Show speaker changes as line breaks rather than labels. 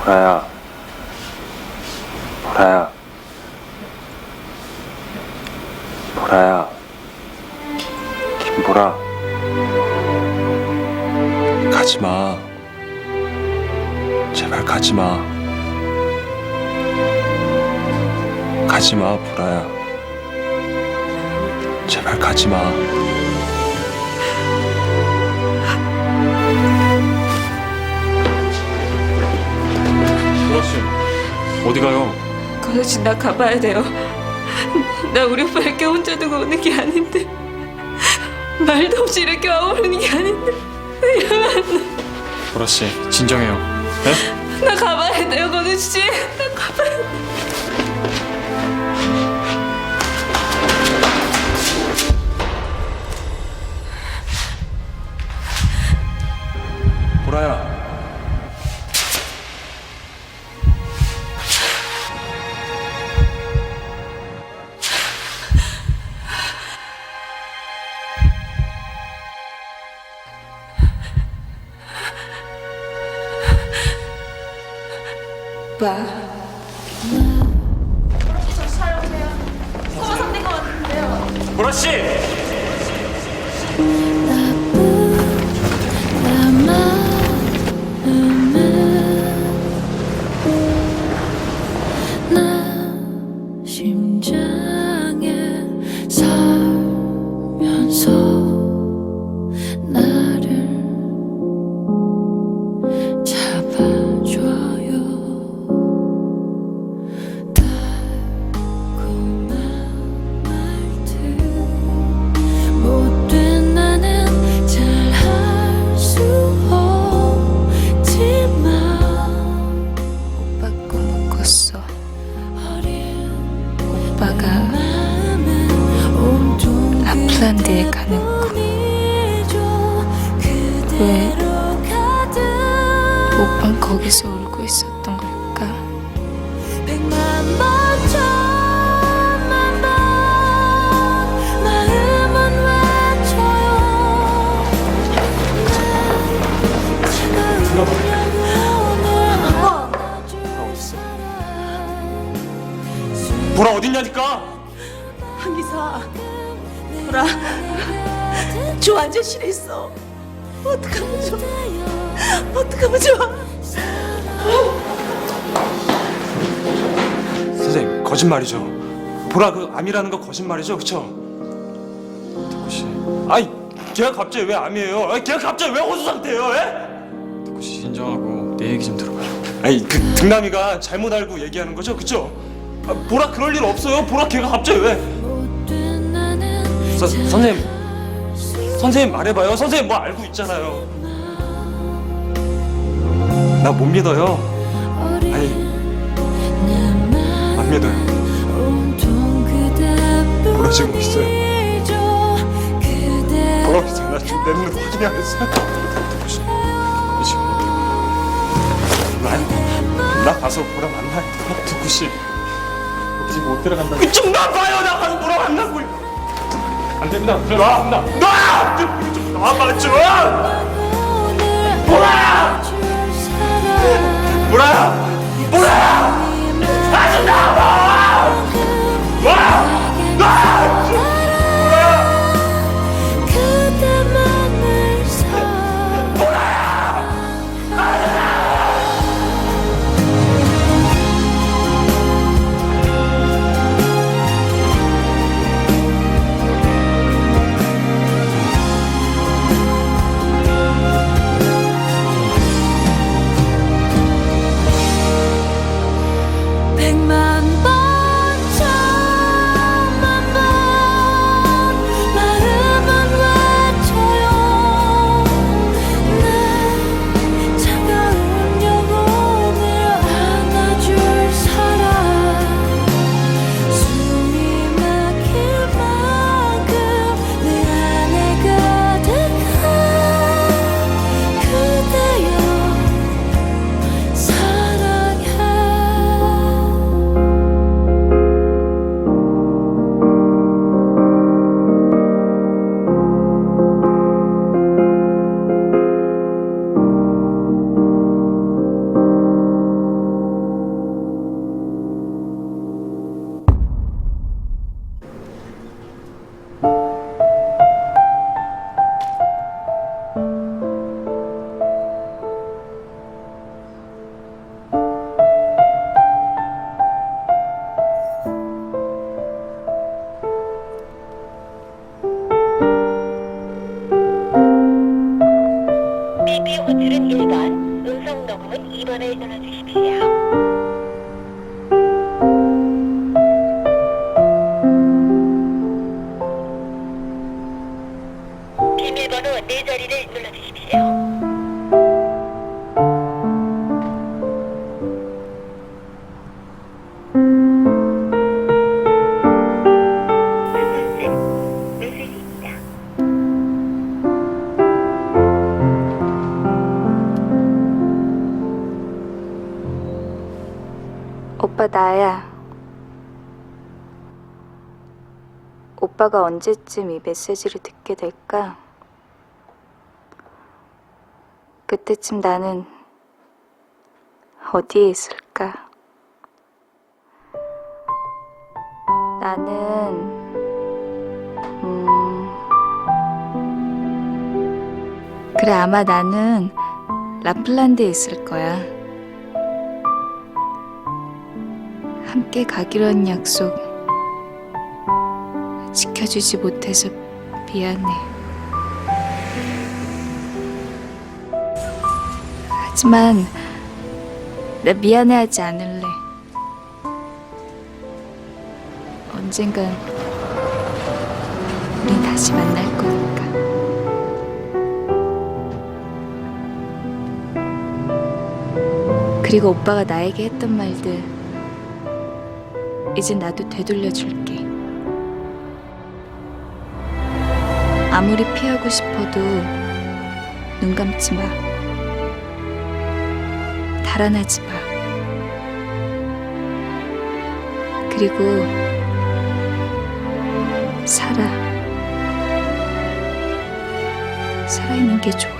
보라야. 보라야. 보라야. 김보라. 가지 마. 제발 가지 마. 가지 마, 보라야. 제발 가지 마.
어디 가요?
건우 씨, 나 가봐야 돼요. 나 우리 오빠 이렇게 혼자 두고 오는 게 아닌데. 말도 없이 이렇게 와오르는 게 아닌데.
보라 씨, 진정해요. 네?
나 가봐야 돼요, 건우 씨. 나 가봐야 돼. 오
보라 어딨냐니까?
한기사 보라. 저 완전실에 있어. 어떡하면 좋아? 어떡하면 좋아
거짓말이죠. 보라 그 암이라는 거 거짓말이죠, 그쵸? 덕구 씨. 아이, 걔가 갑자기 왜 암이에요? 아이, 걔가 갑자기 왜 호수 상태예요, 예?
덕구 씨 진정하고 내 얘기 좀 들어봐요.
아니, 그 등남이가 잘못 알고 얘기하는 거죠, 그쵸? 아, 보라 그럴 일 없어요. 보라 걔가 갑자기 왜? 서, 선생님, 선생님 말해봐요. 선생님 뭐 알고 있잖아요. 나 못 믿어요. 아니, 보라 지금 있어요. 나 지금 내 눈으로 확인이 안 했어요. 혹시 지금 나, 나 가서 보라 만나야 돼.
덕구 씨, 지금 못 들어간다.
좀 나봐요. 나 가서 보라 만나고. 안 됩니다. 나, 나, 나! 좀, 좀 나와봐, 좀! 보라!
비밀번호 4자리를 눌러주십시오.
오빠 나야. 오빠가 언제쯤 이 메시지를 듣게 될까? 그때쯤 나는 어디에 있을까? 나는 음 그래 아마 나는 라플란드에 있을 거야. 함께 가기로 한 약속 지켜주지 못해서 미안해. 하지만 나 미안해하지 않을래. 언젠간 우린 다시 만날 거니까. 그리고 오빠가 나에게 했던 말들 이제 나도 되돌려 줄게. 아무리 피하고 싶어도 눈 감지 마. 달아나지 마. 그리고 살아. 살아있는 게 좋아.